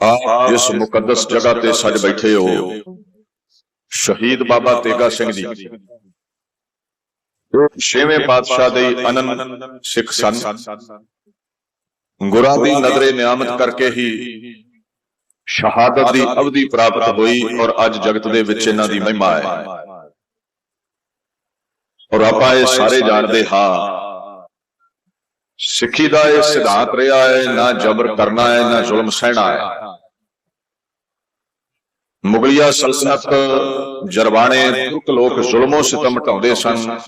ਆਪ ਜਿਸ ਮੁਕੱਦਸ ਜਗ੍ਹਾ ਤੇ ਸੱਜ ਬੈਠੇ ਹੋ ਸ਼ਹੀਦ ਬਾਬਾ ਤੇਗਾ ਸਿੰਘ ਜੀ। ਛੇਵੇਂ ਪਾਤਸ਼ਾਹ ਦੇ ਅਨੰਨ ਸਿੱਖ ਸਨ। ਗੁਰਾਂ ਦੀ ਨਜ਼ਰੇ ਨਿਆਮਤ ਕਰਕੇ ਹੀ ਸ਼ਹਾਦਤ ਦੀ ਅਵਧੀ ਪ੍ਰਾਪਤ ਹੋਈ ਔਰ ਅੱਜ ਜਗਤ ਦੇ ਵਿੱਚ ਇਹਨਾਂ ਦੀ ਮਹਿਮਾ ਹੈ। ਔਰ ਆਪਾਂ ਇਹ ਸਾਰੇ ਜਾਣਦੇ ਹਾਂ ਸਿੱਖੀ ਦਾ ਇਹ ਸਿਧਾਂਤ ਰਿਹਾ ਹੈ, ਨਾ ਜ਼ਬਰ ਕਰਨਾ ਹੈ, ਨਾ ਜ਼ੁਲਮ ਸਹਿਣਾ ਹੈ। ਮੁਗਲਿਆ ਸਲਤਨਤ ਜਰਵਾਣੇ ਤੁਰਕ ਲੋਕ ਜ਼ੁਲਮੋਂ ਸਿਤਮ ਢਾਉਂਦੇ ਸਨ।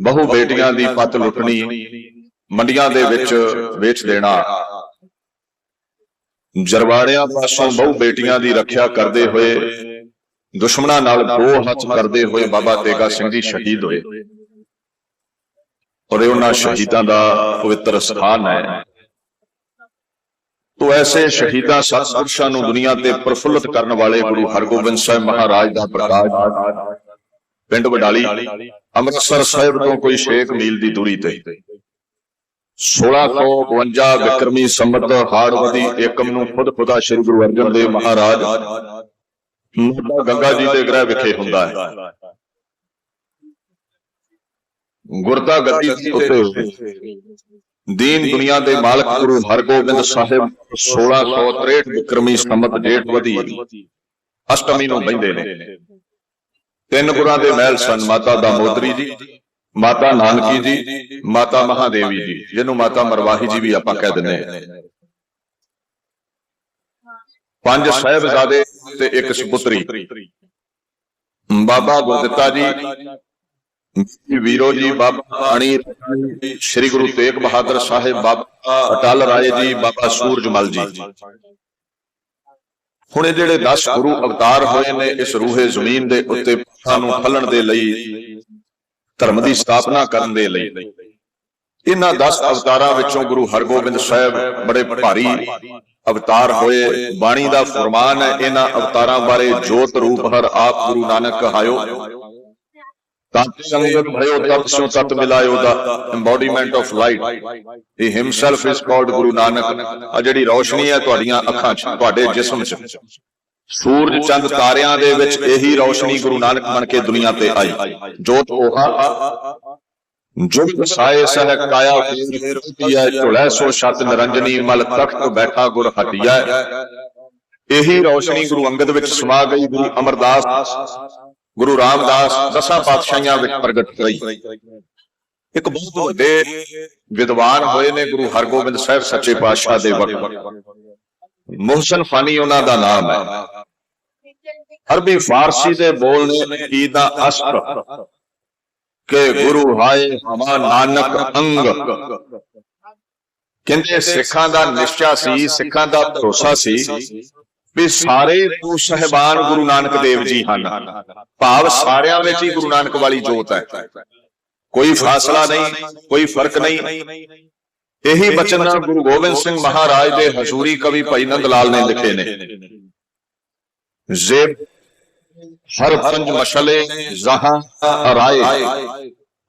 ਬਹੁ ਬੇਟੀਆਂ ਦੀ ਪੱਤ ਲੁੱਟਣੀ, ਮੰਡੀਆਂ ਦੇ ਵਿੱਚ ਵੇਚ ਦੇਣਾ। ਜਰਵਾੜਿਆਂ ਪਾਸੋਂ ਬਹੁ ਬੇਟੀਆਂ ਦੀ ਰੱਖਿਆ ਕਰਦੇ ਹੋਏ, ਦੁਸ਼ਮਣਾਂ ਨਾਲ ਦੋ ਹੱਥ ਕਰਦੇ ਹੋਏ ਬਾਬਾ ਤੇਗਾ ਸਿੰਘ ਜੀ ਸ਼ਹੀਦ ਹੋਏ। ਔਰ ਇਹ ਉਹਨਾਂ ਸ਼ਹੀਦਾਂ ਦਾ ਪਵਿੱਤਰ ਸਥਾਨ ਹੈ। ਤੋ ਐਸੇ ਸ਼ਹੀਦਾਂ ਸਤਿਪੁਰਸ਼ਾਂ ਨੂੰ ਦੁਨੀਆ ਤੇ ਪ੍ਰਫੁੱਲਤ ਕਰਨ ਵਾਲੇ ਗੁਰੂ ਹਰਗੋਬਿੰਦ ਸਾਹਿਬ ਮਹਾਰਾਜ ਦਾ ਪ੍ਰਕਾਸ਼। ਪਿੰਡ ਵਡਾਲੀ, ਅੰਮ੍ਰਿਤਸਰ ਸਾਹਿਬ ਤੋਂ ਕੋਈ 6 ਮੀਲ ਦੀ ਦੂਰੀ ਤੇ। 1652 ਵਿਕਰਮੀ ਸੰਮਤ ਹਾੜਵਦੀ ਏਕਮ ਨੂੰ ਖੁਦ ਖੁਦਾ ਸ੍ਰੀ ਗੁਰੂ ਅਰਜਨ ਦੇਵ ਮਹਾਰਾਜ ਮਾਤਾ ਗੰਗਾ ਜੀ ਦੇ ਗ੍ਰਹਿ ਵਿਖੇ ਹੁੰਦਾ ਹੈ। ਗੁਰਤਾ ਗੱਦੀ ਉੱਤੇ ਦੀਨ ਦੁਨੀਆ ਦੇ ਮਾਲਕ ਗੁਰੂ ਹਰਗੋਬਿੰਦ ਸਾਹਿਬ 1663 ਵਿਕਰਮੀ ਸੰਮਤ ਜੇਠਵਦੀ ਅਸ਼ਟਮੀ ਨੂੰ ਬੈੰਦੇ ਨੇ। ਤਿੰਨ ਗੁਰਾਂ ਦੇ ਮਹਿਲ ਸਨ ਮਾਤਾ ਦਾਮੋਦਰੀ ਜੀ ਮਾਤਾ ਨਾਨਕੀ ਜੀ ਮਾਤਾ ਮਹਾਦੇਵੀ ਜੀ ਜਿਹਨੂੰ ਮਾਤਾ ਮਰਵਾਹੀ ਜੀ ਵੀ ਆਪਾਂ ਕਹਿ ਦਿੰਦੇ ਪੰਜ ਸਾਹਿਬਜ਼ਾਦੇ ਤੇ ਇੱਕ ਸੁਪੁੱਤਰੀ। ਬਾਬਾ ਗੁਰਦਿੱਤਾ ਜੀ ਵੀਰੋ ਜੀ, ਬਾਬਾ ਅਣੀ ਸ੍ਰੀ ਗੁਰੂ ਤੇਗ ਬਹਾਦਰ ਸਾਹਿਬ, ਬਾਬਾ ਅਟਲ ਰਾਏ ਜੀ, ਬਾਬਾ ਸੂਰਜਮਲ ਜੀ। ਹੁਣ ਇਹ ਜਿਹੜੇ 10 ਗੁਰੂ ਅਵਤਾਰ ਹੋਏ ਨੇ, ਇਸ ਰੂਹੇ ਜ਼ਮੀਨ ਦੇ ਉੱਤੇ ਸਾਨੂੰ ਫਲਣ ਦੇ ਲਈ, ਧਰਮ ਦੀ ਸਥਾਪਨਾ ਕਰਨ ਦੇ ਲਈ। ਇਹਨਾਂ 10 ਅਵਤਾਰਾਂ ਵਿੱਚੋਂ ਗੁਰੂ ਹਰਗੋਬਿੰਦ ਸਾਹਿਬ ਬੜੇ ਭਾਰੀ ਅਵਤਾਰ ਹੋਏ। ਬਾਣੀ ਦਾ ਫਰਮਾਨ ਹੈ, ਇਹਨਾਂ ਅਵਤਾਰਾਂ ਬਾਰੇ ਜੋਤ ਰੂਪ ਹਰ ਆਪ ਗੁਰੂ ਨਾਨਕ ਕਹਾਇਓ। ਤਤ ਸੰਗਤ ਭਇਓ ਤਤ ਸੋ ਤਤ ਮਿਲਾਇਓ ਦਾ embodiment of light he himself is called guru ਆ ਜਿਹੜੀ ਰੌਸ਼ਨੀ ਹੈ ਤੁਹਾਡੀਆਂ ਅੱਖਾਂ 'ਚ, ਤੁਹਾਡੇ ਜਿਸਮ 'ਚ। ਸੂਰਜ, ਚੰਦ, ਤਾਰਿਆਂ ਦੇ ਵਿੱਚ ਇਹੀ ਰੌਸ਼ਨੀ ਗੁਰੂ ਨਾਨਕ ਬਣ ਕੇ ਦੁਨੀਆ ਤੇ ਆਈ। ਜੋਤ 오ਹਾ ਜੁਗ ਸਾਏ ਸਹਿ ਕਾਇਆ ਫੇਰ ਕੀਆ ਝੁਲੈ ਸੋ ਛਤ ਨਿਰੰਜਨੀ, ਮਲ ਤਖਤ ਬੈਠਾ ਗੁਰ ਹਟਿਆ ਇਹੀ ਰੌਸ਼ਨੀ ਗੁਰੂ ਅੰਗਦ ਵਿੱਚ ਸਮਾ ਗਈ, ਗੁਰੂ ਅਮਰਦਾਸ। ਗੁਰੂ ਰਾਮਦਾਸ ਦਸਾਂ ਪਾਤਸ਼ਾਹੀਆਂ ਵਿੱਚ ਪ੍ਰਗਟ ਹੋਈ ਇੱਕ ਬਹੁਤ ਵੱਡੇ ਵਿਦਵਾਨ ਹੋਏ ਨੇ ਗੁਰੂ ਹਰਗੋਬਿੰਦ ਸਾਹਿਬ ਸੱਚੇ ਪਾਤਸ਼ਾਹ ਦੇ ਵਕਤ ਮੁਹਸਨ ਫਾਨੀ ਉਹਨਾਂ ਦਾ ਨਾਮ ਹੈ। ਅਰਬੀ ਫਾਰਸੀ ਦੇ ਬੋਲ ਨੇ ਈਦਾ ਅਸਰ ਕਿ ਗੁਰੂ ਹਾਏ ਹਮਾ ਨਾਨਕ ਅੰਗ। ਕਹਿੰਦੇ ਸਿੱਖਾਂ ਦਾ ਨਿਸ਼ਚਾ ਸੀ, ਸਿੱਖਾਂ ਦਾ ਭਰੋਸਾ ਸੀ। ਵੀ ਸਾਰੇ ਗੁਰੂ ਸਹਿਬਾਨ ਗੁਰੂ ਨਾਨਕ ਦੇਵ ਜੀ ਹਨ। ਭਾਵ ਸਾਰਿਆਂ ਵਿੱਚ ਹੀ ਗੁਰੂ ਨਾਨਕ ਵਾਲੀ ਜੋਤ ਹੈ। ਕੋਈ ਫਾਸਲਾ ਨਹੀਂ, ਕੋਈ ਫ਼ਰਕ ਨਹੀਂ। ਇਹੀ ਬਚਨ ਗੁਰੂ ਗੋਬਿੰਦ ਸਿੰਘ ਮਹਾਰਾਜ ਦੇ ਹਜ਼ੂਰੀ ਕਵੀ ਭਾਈ ਨੰਦ ਲਾਲ ਨੇ ਲਿਖੇ ਨੇ। ਜ਼ੇਬ ਹਰ ਪੰਜ ਮਸ਼ਲੇ ਜ਼ਹਾਂ ਅਰਾਏ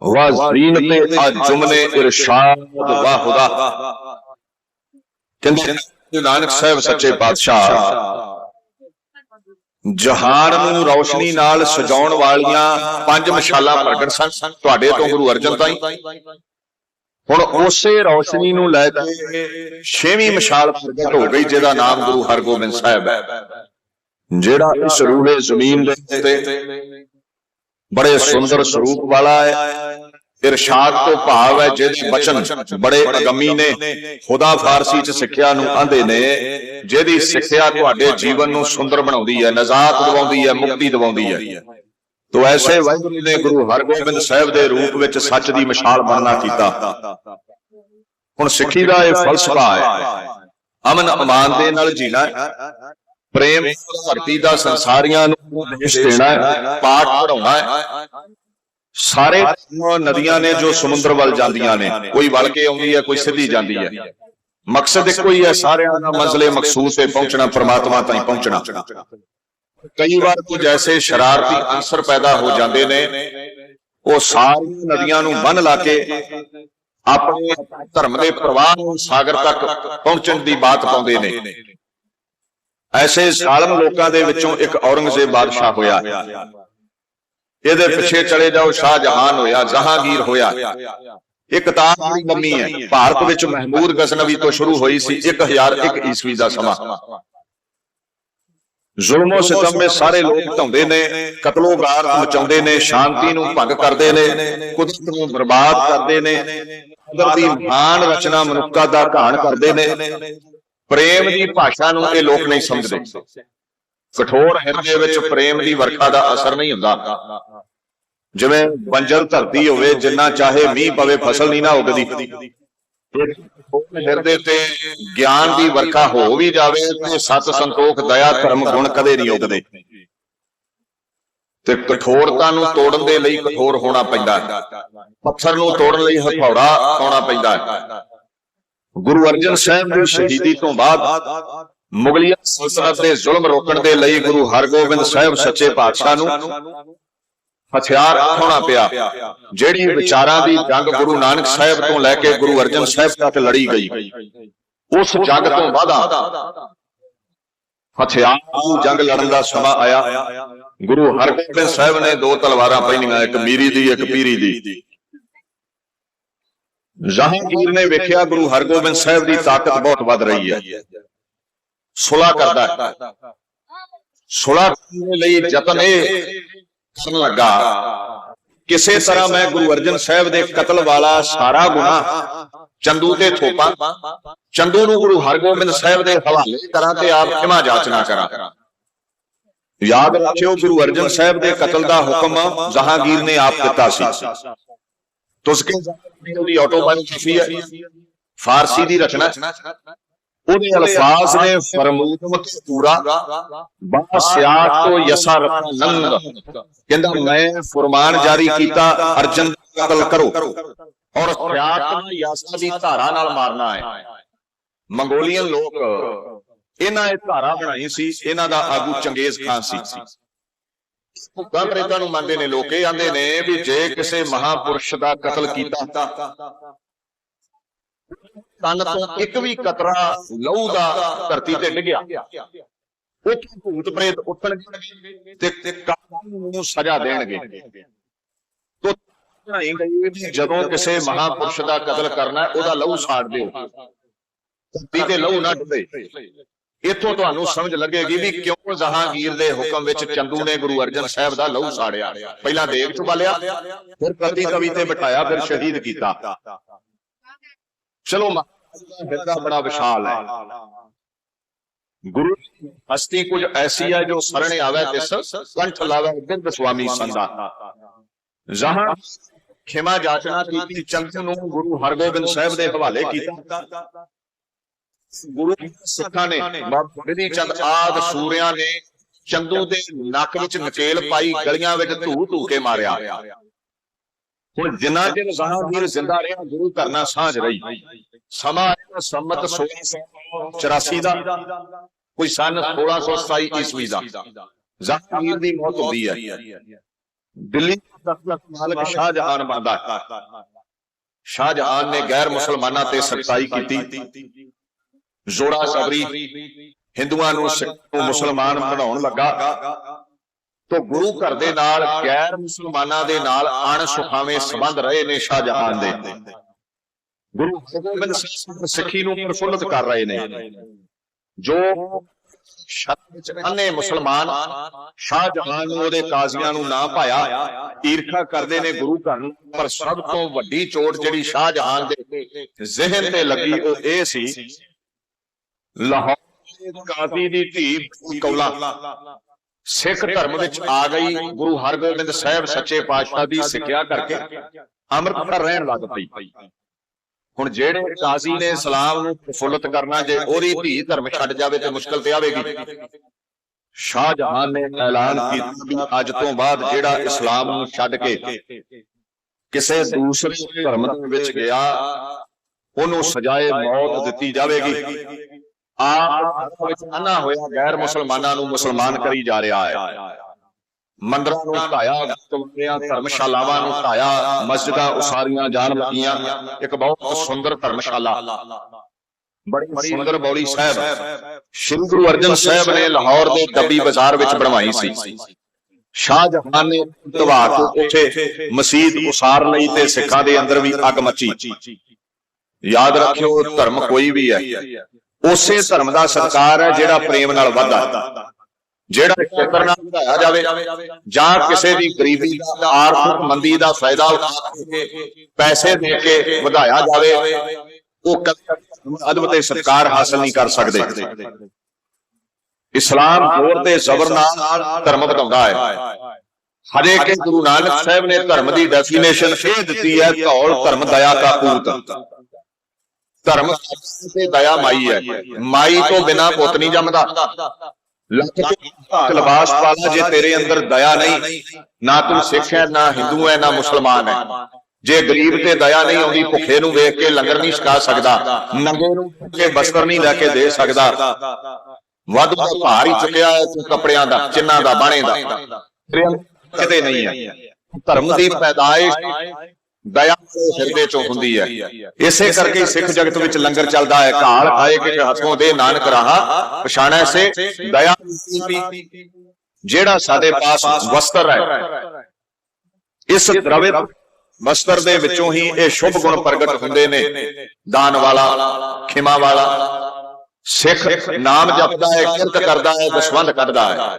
ਵਜ਼ੀਨ ਤੇ ਅਜਮਨੇ ਇਰਸ਼ਾਦ ਵਾ ਖੁਦਾ। ਕਹਿੰਦੇ ਨਾਨਕ ਸਾਹਿਬ ਸੱਚੇ ਪਾਤਸ਼ਾਹ। ਜਹਾਨ ਨੂੰ ਰੌਸ਼ਨੀ ਨਾਲ ਸਜਾਉਣ ਵਾਲੀਆਂ ਪੰਜ ਮਸ਼ਾਲਾਂ ਪ੍ਰਗਟ ਸਨ। ਤੁਹਾਡੇ ਤੋਂ ਗੁਰੂ ਅਰਜਨ ਤਾਈ। ਹੁਣ ਉਸੇ ਰੌਸ਼ਨੀ ਨੂੰ ਲੈ ਕੇ ਛੇਵੀਂ ਮਸ਼ਾਲ ਪ੍ਰਗਟ ਹੋ ਗਈ, ਜਿਹਦਾ ਨਾਮ ਗੁਰੂ ਹਰਗੋਬਿੰਦ ਸਾਹਿਬ ਹੈ। ਜਿਹੜਾ ਇਸ ਰੂਹੇ ਜ਼ਮੀਨ ਦੇ ਉੱਤੇ ਬੜੇ ਸੁੰਦਰ ਸਰੂਪ ਵਾਲਾ ਹੈ। ਇਰਸ਼ਾਦ ਤੋਂ ਭਾਵ ਹੈ ਜਿਹਦੇ ਬਚਨ ਬੜੇ ਅਗੰਮੀ ਨੇ। ਖੁਦਾ ਫਾਰਸੀ ਚ ਸਿੱਖਿਆ ਨੂੰ ਆਂਦੇ ਨੇ, ਜਿਹਦੀ ਸਿੱਖਿਆ ਤੁਹਾਡੇ ਜੀਵਨ ਨੂੰ ਸੁੰਦਰ ਬਣਾਉਂਦੀ ਹੈ, ਨਜ਼ਾਤ ਦਿਵਾਉਂਦੀ ਹੈ, ਮੁਕਤੀ ਦਿਵਾਉਂਦੀ ਹੈ। ਤੋ ਐਸੇ ਵਾਹਿਗੁਰੂ ਨੇ ਗੁਰੂ ਹਰਗੋਬਿੰਦ ਸਾਹਿਬ ਦੇ ਰੂਪ ਵਿੱਚ ਸੱਚ ਦੀ ਮਿਸਾਲ ਬਣਨਾ ਕੀਤਾ। ਹੁਣ ਸਿੱਖੀ ਦਾ ਇਹ ਫਲਸਫਾ ਹੈ। ਅਮਨ ਅਮਾਨ ਦੇ ਨਾਲ ਜੀਣਾ ਪ੍ਰੇਮ ਧਰਤੀ ਦਾ ਸੰਸਾਰੀਆਂ ਨੂੰ ਉਪਦੇਸ਼ ਦੇਣਾ ਹੈ। ਪਾਠ ਪੜਾਉਣਾ ਹੈ। ਸਾਰੇ ਨਦੀਆਂ ਨੇ ਜੋ ਸਮੁੰਦਰ ਵੱਲ ਜਾਂਦੀਆਂ ਨੇ ਕੋਈ ਵਲ ਕੇ ਆਉਂਦੀ ਹੈ ਕੋਈ ਸਿੱਧੀ ਜਾਂਦੀ ਹੈ। ਮਕਸਦ ਇੱਕੋ ਹੀ ਹੈ ਸਾਰਿਆਂ ਦਾ ਮੰਜ਼ਲੇ ਮਕਸੂਦ ਤੇ ਪਹੁੰਚਣਾ ਪ੍ਰਮਾਤਮਾ ਤਾਈਂ ਪਹੁੰਚਣਾ। ਕਈ ਵਾਰ ਕੁਝ ਐਸੇ ਸ਼ਰਾਰਤੀ ਅੰਸਰ ਪੈਦਾ ਹੋ ਜਾਂਦੇ ਨੇ ਉਹ ਸਾਰੀਆਂ ਨਦੀਆਂ ਨੂੰ ਬੰਨ ਲਾ ਕੇ ਆਪਣੇ ਧਰਮ ਦੇ ਪ੍ਰਵਾਹ ਨੂੰ ਸਾਗਰ ਤੱਕ ਪਹੁੰਚਣ ਦੀ ਬਾਤ ਪਾਉਂਦੇ ਨੇ। ਐਸੇ ਜ਼ਾਲਮ ਲੋਕਾਂ ਦੇ ਵਿੱਚੋਂ ਇੱਕ ਔਰੰਗਜ਼ੇਬ ਬਾਦਸ਼ਾਹ ਹੋਇਆ। ਇਹਦੇ ਪਿੱਛੇ ਚਲੇ ਜਾਓ ਸ਼ਾਹਜਹਾਨ ਹੋਇਆ ਜਹਾਂਗੀਰ ਹੋਇਆ। ਇਹ ਕਿਤਾਬ ਬੜੀ ਲੰਮੀ ਹੈ। ਭਾਰਤ ਵਿੱਚ ਮਹਿਮੂਦ ਗਜ਼ਨਵੀ ਤੋਂ ਸ਼ੁਰੂ ਹੋਈ ਸੀ 1001 ਈਸਵੀ ਦਾ ਸਮਾਂ। ਜ਼ੁਲਮੋ ਸਿਤਮ ਵਿੱਚ ਸਾਰੇ ਲੋਕ ਢਾਉਂਦੇ ਨੇ ਕਤਲੋਗਾਰ ਮਚਾਉਂਦੇ ਨੇ ਸ਼ਾਂਤੀ ਨੂੰ ਭੰਗ ਕਰਦੇ ਨੇ ਕੁਦਰਤ ਨੂੰ ਬਰਬਾਦ ਕਰਦੇ ਨੇ ਕੁਦਰਤ ਦੀ ਮਹਾਨ ਰਚਨਾ ਮਨੁੱਖਤਾ ਦਾ ਘਾਣ ਕਰਦੇ ਨੇ। ਪ੍ਰੇਮ ਦੀ ਭਾਸ਼ਾ ਨੂੰ ਇਹ ਲੋਕ ਨਹੀਂ ਸਮਝਦੇ। ਕਠੋਰ ਹਿਰਦੇ ਵਿੱਚ ਪ੍ਰੇਮ ਦੀ ਵਰਖਾ ਦਾ ਅਸਰ ਨਹੀਂ ਹੁੰਦਾ। ਜਿਵੇਂ ਬੰਜਰ ਧਰਤੀ ਹੋਵੇ, ਜਿੰਨਾ ਚਾਹੇ ਮੀਂਹ ਪਵੇ, ਫਸਲ ਨਹੀਂ ਨਾ ਉਗਦੀ। ਹਿਰਦੇ ਤੇ ਗਿਆਨ ਦੀ ਵਰਖਾ ਹੋ ਵੀ ਜਾਵੇ, ਤੇ ਸਤ ਸੰਤੋਖ, ਦਇਆ, ਧਰਮ ਗੁਣ ਕਦੇ ਨਹੀਂ ਉਗਦੇ। ਤੇ ਕਠੋਰਤਾ ਨੂੰ ਤੋੜਨ ਦੇ ਲਈ ਕਠੋਰ ਹੋਣਾ ਪੈਂਦਾ ਹੈ। ਪੱਥਰ ਨੂੰ ਤੋੜਨ ਲਈ ਹਥੌੜਾ ਪਾਉਣਾ ਪੈਂਦਾ ਹੈ। ਗੁਰੂ ਅਰਜਨ ਸਾਹਿਬ ਦੀ ਸ਼ਹੀਦੀ ਤੋਂ ਬਾਅਦ ਮੁਗਲੀਆ ਸਲਤਨਤ ਦੇ ਜ਼ੁਲਮ ਰੋਕਣ ਦੇ ਲਈ ਗੁਰੂ ਹਰਗੋਬਿੰਦ ਸਾਹਿਬ ਸੱਚੇ ਪਾਤਸ਼ਾਹ ਨੂੰ ਹਥਿਆਰ ਹੋਣਾ ਪਿਆ, ਜਿਹੜੀ ਵਿਚਾਰਾਂ ਦੀ ਜੰਗ ਗੁਰੂ ਨਾਨਕ ਸਾਹਿਬ ਤੋਂ ਲੈ ਕੇ ਗੁਰੂ ਅਰਜਨ ਸਾਹਿਬ ਤੱਕ ਲੜੀ ਗਈ। ਉਸ ਜੰਗ ਤੋਂ ਬਾਅਦ ਹਥਿਆਰ ਦੀ ਜੰਗ ਲੜਨ ਦਾ ਸਮਾਂ ਆਇਆ। ਗੁਰੂ ਹਰਗੋਬਿੰਦ ਸਾਹਿਬ ਨੇ ਦੋ ਤਲਵਾਰਾਂ ਪਹਿਨੀਆਂ, ਇੱਕ ਮੀਰੀ ਦੀ, ਇੱਕ ਪੀਰੀ ਦੀ। ਜਹਾਂਗੀਰ ਨੇ ਵੇਖਿਆ ਗੁਰੂ ਹਰਗੋਬਿੰਦ ਸਾਹਿਬ ਦੀ ਤਾਕਤ ਬਹੁਤ ਵੱਧ ਰਹੀ ਹੈ। ਸੁਲਾ ਕਰਦਾ ਹੈ। ਸੁਲਾ ਕਰਨ ਲਈ ਯਤਨ ਇਹ ਕਰਨ ਲੱਗਾ ਕਿਸੇ ਤਰ੍ਹਾਂ ਮੈਂ ਗੁਰੂ ਅਰਜਨ ਸਾਹਿਬ ਦੇ ਕਤਲ ਵਾਲਾ ਸਾਰਾ ਗੁਨਾਹ ਚੰਦੂ ਤੇ ਥੋਪਾਂ, ਚੰਦੂ ਨੂੰ ਗੁਰੂ ਹਰਗੋਬਿੰਦ ਸਾਹਿਬ ਦੇ ਹਵਾਲੇ ਕਰਾਂ ਤੇ ਆਪ ਖਿਮਾ ਜਾਚਨਾ ਕਰਾਂ। ਯਾਦ ਰੱਖਿਓ ਗੁਰੂ ਅਰਜਨ ਸਾਹਿਬ ਦੇ ਕਤਲ ਦਾ ਹੁਕਮ ਜਹਾਂਗੀਰ ਨੇ ਆਪ ਦਿੱਤਾ ਸੀ। ਤੁਸਕੇ ਦੀ ਆਟੋਬਾਇਓਗ੍ਰਾਫੀ ਹੈ। ਫਾਰਸੀ ਦੀ ਰਚਨਾ ਉਹਦੇ ਅਲਫਾਜ਼ ਨੇ ਫਰਮੂਦਮ ਕੇ ਪੂਰਾ? ਬਾ ਸਿਆਕ ਤੋਂ ਯਸਾ ਨੰਦ ਕਹਿੰਦਾ ਮੈਂ ਫਰਮਾਨ ਜਾਰੀ ਕੀਤਾ ਅਰਜਨ ਦਾ ਕਤਲ ਕਰੋ। ਔਰ ਸਿਆਕ ਨੂੰ ਯਸਾ ਦੀ ਧਾਰਾ ਨਾਲ ਮਾਰਨਾ ਹੈ। ਮੰਗੋਲੀਅਨ ਲੋਕ ਇਹਨਾਂ ਇਹ ਧਾਰਾ ਬਣਾਈ ਸੀ ਇਹਨਾਂ ਦਾ ਆਗੂ ਚੰਗੇਜ਼ ਖਾਨ ਸੀ। ਭੁੱਖਾਂ ਪ੍ਰੇਤਾਂ ਨੂੰ ਮੰਨਦੇ ਨੇ ਲੋਕ ਇਹ ਆਂਦੇ ਨੇ ਵੀ ਜੇ ਕਿਸੇ ਮਹਾਪੁਰਸ਼ ਦਾ ਕਤਲ ਕੀਤਾ ਤਨ ਤੋਂ ਇੱਕ ਵੀ ਕਤਰਾ ਲਹੂ ਦਾ ਧਰਤੀ ਤੇ ਡਿੱਗਿਆ ਉਹ ਭੂਤ ਪ੍ਰੇਤ ਉੱਠਣਗੇ ਤੇ ਕਾਨੂੰਨ ਨੂੰ ਸਜ਼ਾ ਦੇਣਗੇ। ਤੋ ਜਦੋਂ ਕਿਸੇ ਮਹਾਪੁਰਸ਼ ਦਾ ਕਤਲ ਕਰਨਾ ਉਹਦਾ ਲਹੂ ਸਾੜ ਦਿਓ। ਧਰਤੀ ਤੇ ਲਹੂ ਨਾ ਡੁੱਬੇ। ਇੱਥੋਂ ਤੁਹਾਨੂੰ ਸਮਝ ਲੱਗੇਗੀ ਵੀ ਕਿਉਂ ਜਹਾਂਗੀਰ ਦੇ ਹੁਕਮ ਵਿੱਚ ਚੰਦੂ ਨੇ ਗੁਰੂ ਅਰਜਨ ਸਾਹਿਬ ਦਾ ਲਹੂ ਸਾੜਿਆ। ਪਹਿਲਾਂ ਦੇਗ ਚ ਬਾਲਿਆ ਫਿਰ ਪ੍ਰਤੀ ਕਵੀ ਤੇ ਬਿਠਾਇਆ ਫਿਰ ਸ਼ਹੀਦ ਕੀਤਾ। ਚਲੋ ਹਿਰਦਾ ਬੜਾ ਵਿਸ਼ਾਲ ਹੈ। ਗੁਰੂ ਹਸਤੀ ਕੁਝ ਐਸੀ ਹੈ ਜੋ ਸਰਣੇ ਆਵੇ ਤਿਸ, ਕੰਠ ਲਾਵੇ ਬਿੰਦ ਸੁਆਮੀ ਸੰਦਾ ਜਹਾਂ ਖਿਮਾ ਜਾਚਨਾ ਕੀਤੀ, ਚੰਦੂ ਨੂੰ ਗੁਰੂ ਹਰਗੋਬਿੰਦ ਸਾਹਿਬ ਦੇ ਹਵਾਲੇ ਕੀਤਾ। ਗੁਰੂ ਸਿੱਖਾਂ ਨੇ, ਬਾਬਾ ਚੰਦ ਆਦ ਸੂਰਿਆਂ ਨੇ ਚੰਦੂ ਦੇ ਨੱਕ ਵਿੱਚ ਨਕੇਲ ਪਾਈ, ਗਲੀਆਂ ਵਿੱਚ ਧੂ ਧੂ ਕੇ ਮਾਰਿਆ। ਹੁਣ ਜਿੰਨਾ ਚਿਰ ਜ਼ਹਾਂਗੀਰ ਜ਼ਿੰਦਾ ਰਿਹਾ ਗੁਰੂ ਕਰਨਾ ਸਾਂਝ ਰਹੀ ਸਮਾਂ ਆਇਆ ਸੰਮਤ 1684 ਦਾ ਕੋਈ ਸਨ 1627 ਈਸਵੀ ਦਾ ਜ਼ਹਾਂਗੀਰ ਦੀ ਮੌਤ ਹੁੰਦੀ ਹੈ ਦਿੱਲੀ ਦਾ ਦਸਲਕ ਮਾਲਕ ਸ਼ਾਹਜਹਾਨ ਬਣਦਾ ਹੈ ਸ਼ਾਹਜਹਾਨ ਨੇ ਗੈਰ ਮੁਸਲਮਾਨਾਂ ਤੇ ਸਖਤਾਈ ਕੀਤੀ ਜ਼ੋਰਾ ਸਬਰੀ ਹਿੰਦੂਆਂ ਨੂੰ ਸਿੱਖ ਨੂੰ ਮੁਸਲਮਾਨ ਬਣਾਉਣ ਲੱਗਾ ਤੋ ਗੁਰੂ ਘਰ ਦੇ ਨਾਲ, ਗੈਰ ਮੁਸਲਮਾਨਾਂ ਦੇ ਨਾਲ ਅਣ ਸੁਖਾਵੇਂ ਸੰਬੰਧ ਰਹੇ ਨੇ ਸ਼ਾਹਜਹਾਨ ਦੇ। ਗੁਰੂ ਹਰਗੋਬਿੰਦ ਸਿੰਘ ਸਿੱਖੀ ਨੂੰ ਪ੍ਰਫੁੱਲਤ ਕਰ ਰਹੇ ਨੇ। ਜੋ ਸ਼ਤ ਵਿੱਚ ਅੰਨੇ ਮੁਸਲਮਾਨ ਸ਼ਾਹਜਹਾਨ ਨੂੰ ਉਹਦੇ ਕਾਜ਼ੀਆਂ ਨੂੰ ਨਾ ਪਾਇਆ, ਈਰਖਾ ਕਰਦੇ ਨੇ ਗੁਰੂ ਘਰ ਨੂੰ, ਪਰ ਸਭ ਤੋਂ ਵੱਡੀ ਚੋਟ ਜਿਹੜੀ ਸ਼ਾਹਜਹਾਨ ਦੇ ਜ਼ਿਹਨ ਤੇ ਲੱਗੀ ਉਹ ਇਹ ਸੀ, ਲਾਹੌਰ ਕਾਜ਼ੀ ਦੀ ਧੀ ਕੌਲਾ। ਸਿੱਖ ਧਰਮ ਵਿੱਚ ਆ ਗਈ ਗੁਰੂ ਹਰਗੋਬਿੰਦ ਸਾਹਿਬ ਸੱਚੇ ਪਾਤਸ਼ਾਹ ਦੀ ਸਿੱਖਿਆ ਕਰਕੇ ਅੰਮ੍ਰਿਤਸਰ ਰਹਿਣ ਲੱਗ ਪਈ। ਹੁਣ ਜਿਹੜੇ ਕਾਜ਼ੀ ਨੇ ਇਸਲਾਮ ਨੂੰ ਪ੍ਰਫੁੱਲਤ ਕਰਨਾ ਜੇ ਉਹਦੀ ਧੀ ਧਰਮ ਛੱਡ ਜਾਵੇ ਤੇ ਮੁਸ਼ਕਲ ਤੇ ਆਵੇਗੀ। ਸ਼ਾਹਜਹਾਨ ਨੇ ਐਲਾਨ ਕੀਤਾ ਅੱਜ ਤੋਂ ਬਾਅਦ ਜਿਹੜਾ ਇਸਲਾਮ ਨੂੰ ਛੱਡ ਕੇ ਕਿਸੇ ਦੂਸਰੇ ਧਰਮ ਦੇ ਵਿੱਚ ਗਿਆ ਉਹਨੂੰ ਸਜ਼ਾਏ ਮੌਤ ਦਿੱਤੀ ਜਾਵੇਗੀ। ਆਪ ਵਿੱਚ ਅੰਨਾ ਹੋਇਆ ਗੈਰ ਮੁਸਲਮਾਨਾਂ ਨੂੰ ਮੁਸਲਮਾਨ ਕਰੀ ਜਾ ਰਿਹਾ ਹੈ। ਮੰਦਰਾਂ ਨੂੰ ਢਾਇਆ, ਗੁਰਦੁਆਰਿਆਂ, ਧਰਮਸ਼ਾਲਾਵਾਂ ਨੂੰ ਢਾਇਆ, ਮਸਜਿਦਾਂ ਉਸਾਰੀਆਂ ਜਾਣ ਲੱਗੀਆਂ ਇੱਕ ਬਹੁਤ ਸੁੰਦਰ ਧਰਮਸ਼ਾਲਾ। ਬੜੀ ਸੁੰਦਰ ਬੌਲੀ ਸਾਹਿਬ। ਸ਼੍ਰੀ ਗੁਰੂ ਅਰਜਨ ਸਾਹਿਬ ਨੇ ਲਾਹੌਰ ਦੇ ਡੱਬੀ ਬਾਜ਼ਾਰ ਵਿੱਚ ਬਣਵਾਈ ਸੀ। ਸ਼ਾਹਜਹਾਨ ਨੇ ਦਵਾ ਕੇ ਉੱਥੇ ਮਸਜਿਦ ਉਸਾਰ ਲਈ ਤੇ ਸਿੱਖਾਂ ਦੇ ਅੰਦਰ ਵੀ ਅੱਗ ਮੱਚੀ। ਯਾਦ ਰੱਖਿਓ, ਧਰਮ ਕੋਈ ਵੀ ਹੈ। ਉਸੇ ਧਰਮ ਦਾ ਸਤਕਾਰ ਹੈ ਜਿਹੜਾ ਪ੍ਰੇਮ ਨਾਲ ਵਧਦਾ ਜਿਹੜਾ ਸ਼ੁਕਰ ਨਾਲ ਵਧਾਇਆ ਜਾਵੇ ਜਾਂ ਕਿਸੇ ਦੀ ਗਰੀਬੀ ਦਾ, ਆਰਥਿਕ ਮੰਦੀ ਦਾ ਫਾਇਦਾ ਉਠਾ ਕੇ ਪੈਸੇ ਦੇ ਕੇ ਵਧਾਇਆ ਜਾਵੇ, ਉਹ ਕਦੇ ਅਦਬ ਤੇ ਸਤਕਾਰ ਹਾਸਲ ਨਹੀਂ ਕਰ ਸਕਦੇ। ਇਸਲਾਮ ਜ਼ੋਰ ਤੇ ਜ਼ਬਰ ਨਾਲ ਧਰਮ ਵਧਾਉਂਦਾ ਹੈ। ਹਰੇ ਕੇ ਗੁਰੂ ਨਾਨਕ ਸਾਹਿਬ ਨੇ ਧਰਮ ਦੀ ਡੈਫੀਨੇਸ਼ਨ ਇਹ ਦਿੱਤੀ ਹੈ, ਧੌਲ ਧਰਮ ਦਇਆ ਦਾ ਪੂਤ ਧਰਮ ਤੇ ਦਇਆ ਮਾਈ ਹੈ। ਮਾਈ ਤੋਂ ਬਿਨਾ ਪੁੱਤ ਨਹੀਂ ਜੰਮਦਾ। ਲੱਖ ਤੋਂ ਲਿਬਾਸ ਪਾਲਾ ਜੇ ਤੇਰੇ ਅੰਦਰ ਦਇਆ ਨਹੀਂ ਨਾ ਤੂੰ ਸਿੱਖ ਹੈ ਨਾ ਹਿੰਦੂ ਹੈ ਨਾ ਮੁਸਲਮਾਨ ਹੈ। ਜੇ ਗਰੀਬ ਤੇ ਦਇਆ ਨਹੀਂ ਆਉਂਦੀ ਭੁੱਖੇ ਨੂੰ ਵੇਖ ਕੇ ਲੰਗਰ ਨਹੀਂ ਛਕਾ ਸਕਦਾ ਨੰਗੇ ਨੂੰ ਕੇ ਬਸਤਰ ਨਹੀਂ ਲੈ ਕੇ ਦੇ ਸਕਦਾ। ਵੱਧ ਦਾ ਭਾਰ ਹੀ ਚੁੱਕਿਆ ਹੈ ਤੂੰ ਕੱਪੜਿਆਂ ਦਾ ਚਿੰਨਾਂ ਦਾ ਬਾਣੇ ਦਾ। ਤੇਰੇ ਅੰਦਰ ਕਿਤੇ ਨਹੀਂ ਹੈ। ਧਰਮ ਦੀ ਪੈਦਾਇਸ਼ ਦਇਆ ਹਿਰਦੇ ਚੋਂ ਹੁੰਦੀ ਹੈ। ਇਸੇ ਕਰਕੇ ਸਿੱਖ ਜਗਤ ਵਿੱਚ ਲੰਗਰ ਚੱਲਦਾ ਹੈ। ਘਾਲ ਖਾਏ ਕਿ ਹੱਥੋਂ ਦੇ ਨਾਨਕ ਰਹਾ ਪਛਾਣੈ ਸੇ ਦਇਆ ਜਿਹੜਾ ਸਾਡੇ ਪਾਸ ਵਸਤਰ ਹੈ। ਇਸ ਦਰਵੇ ਵਸਤਰ ਦੇ ਵਿੱਚੋਂ ਹੀ ਇਹ ਸ਼ੁਭ ਗੁਣ ਪ੍ਰਗਟ ਹੁੰਦੇ ਨੇ। ਦਾਨ ਵਾਲਾ ਖਿਮਾ ਵਾਲਾ। ਸਿੱਖ ਨਾਮ ਜਪਦਾ ਹੈ ਕਿਰਤ ਕਰਦਾ ਹੈ ਦਸਵੰਧ ਕੱਢਦਾ ਹੈ।